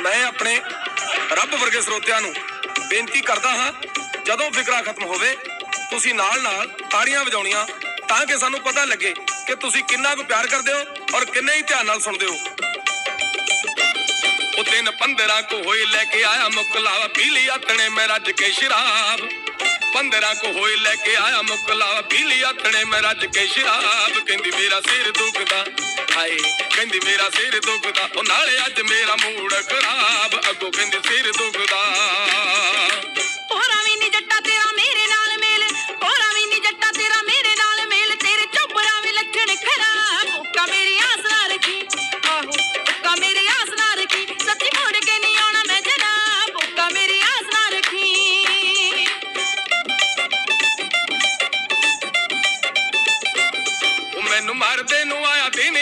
ਮੈਂ ਆਪਣੇ ਰੱਬ ਵਰਗੇ ਸਰੋਤਿਆਂ ਨੂੰ ਬੇਨਤੀ ਕਰਦਾ ਹਾਂ, ਜਦੋਂ ਫਿਕਰਾ ਖਤਮ ਹੋਵੇ, ਤੁਸੀਂ ਨਾਲ ਨਾਲ ਤਾੜੀਆਂ ਵਜਾਉਣੀਆਂ ਤਾਂ ਕਿ ਸਾਨੂੰ ਪਤਾ ਲੱਗੇ ਕਿ ਤੁਸੀਂ ਕਿੰਨਾ ਕੁ ਪਿਆਰ ਕਰਦੇ ਹੋ ਔਰ ਕਿੰਨੇ ਹੀ ਧਿਆਨ ਨਾਲ ਸੁਣਦੇ ਹੋ। ਉਹ ਤਿੰਨ ਪੰਦਰਾਂ ਕੋ ਹੋਏ ਲੈ ਕੇ ਆਇਆ ਮੁਕਲਾਵਾ ਪੀ ਲਈ ਆਤਣੇ ਮੈਂ ਰੱਜ ਕੇ ਸ਼ਰਾਬ। 15 ਕੋ ਹੋਏ ਲੈ ਕੇ ਆਇਆ ਮੁਕਲਾਵਾ ਪੀ ਲਈ ਆਤਣੇ ਮੈਂ ਰੱਜ ਕੇ ਸ਼ਰਾਬ। ਕਹਿੰਦੀ, ਮੇਰਾ ਸਿਰ ਦੁਖਦਾ ਹਾਏ ਕਹਿੰਦੀ ਮੇਰਾ ਸਿਰ ਦੁਖਦਾ ਉਹ ਨਾਲੇ ਅੱਜ ਮੇਰਾ ਮੂਡ ਖਰਾਬ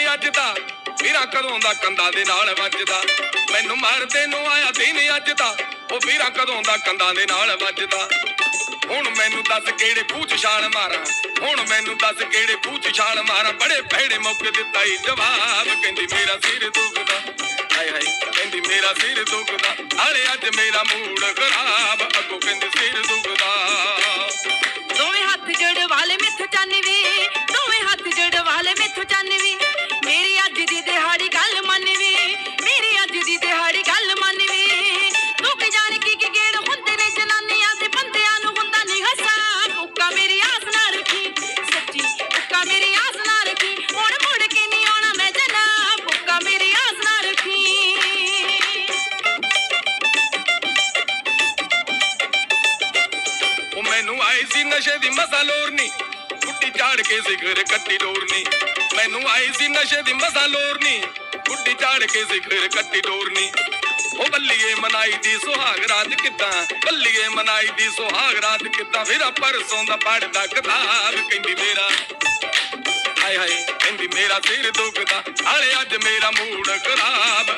ਦਿਨ ਅੱਜ ਦਾ। ਵੀਰਾ ਕਦੋਂ ਦਾ ਕੰਦਾ ਦੇ ਨਾਲ ਵੱਜਦਾ। ਮੈਨੂੰ ਮਾਰਦੇ ਨੂੰ ਆਇਆ ਦਿਨ ਅੱਜ ਦਾ। ਉਹ ਵੀਰਾ ਕਦੋਂ ਦਾ ਕੰਦਾ ਦੇ ਨਾਲ ਵੱਜਦਾ। ਹੁਣ ਮੈਨੂੰ ਦੱਸ ਕਿਹੜੇ ਖੂਹ 'ਚ ਛਾਲ ਮਾਰਾਂ। ਹੁਣ ਮੈਨੂੰ ਦੱਸ ਕਿਹੜੇ ਖੂਹ 'ਚ ਛਾਲ ਮਾਰਾਂ। ਬੜੇ ਭੈੜੇ ਮੌਕੇ ਦਿੱਤਾ ਹੀ ਜਵਾਬ ਕਹਿੰਦੀ, ਮੇਰਾ ਸਿਰ ਦੁਖਦਾ। ਹਾਏ ਹਾਏ, ਕਹਿੰਦੀ, ਮੇਰਾ ਸਿਰ ਦੁਖਦਾ। ਹਾਲੇ ਅੱਜ ਮੇਰਾ ਮੂਡ ਖਰਾਬ। ਅੱਗੋਂ ਕਹਿੰਦੀ, ਸਿਰ ਦੁਖਦਾ। ਦੋਵੇਂ ਹੱਥ ਜੜ ਵਾਲੇ ਮਿੱਥ ਚੰਨਵੀ। ਦੋਵੇਂ ਹੱਥ ਜੜ ਵਾਲੇ ਮਿੱਥ ਚੰਨਵੀ। ਮੈਨੂੰ ਆਈ ਸੀ ਨਸ਼ੇ ਦੀ ਮਸਾ ਲੋਰਨੀ ਗੁੱਡੀ ਝਾੜ ਕੇ ਸਿਖਰ ਕੱਟੀ ਡੋਰਨੀ ਮੈਨੂੰ ਆਈ ਸੀ ਨਸ਼ੇ ਦੀ ਮਸਾ ਲੋਰਨੀ ਗੁੱਡੀ ਝਾੜ ਕੇ ਸਿਖਰ ਕੱਟੀ ਡੋਰਨੀ ਉਹ ਬੱਲੀਏ ਮਨਾਈ ਦੀ ਸੁਹਾਗ ਰਾਤ ਕਿੱਦਾਂ? ਬੱਲੀਏ ਮਨਾਈ ਦੀ ਸੁਹਾਗ ਰਾਤ ਕਿੱਦਾਂ? ਫਿਰ ਪਰਸੋਂ ਦਾ ਪੜਦਾ ਕਿਤਾਬ ਕਹਿੰਦੀ ਮੇਰਾ। ਹਾਏ ਹਾਏ, ਕਹਿੰਦੀ ਮੇਰਾ ਸਿਰ ਦੁਖਦਾ। ਹਾਲੇ ਅੱਜ ਮੇਰਾ ਮੂਡ ਖਰਾਬ।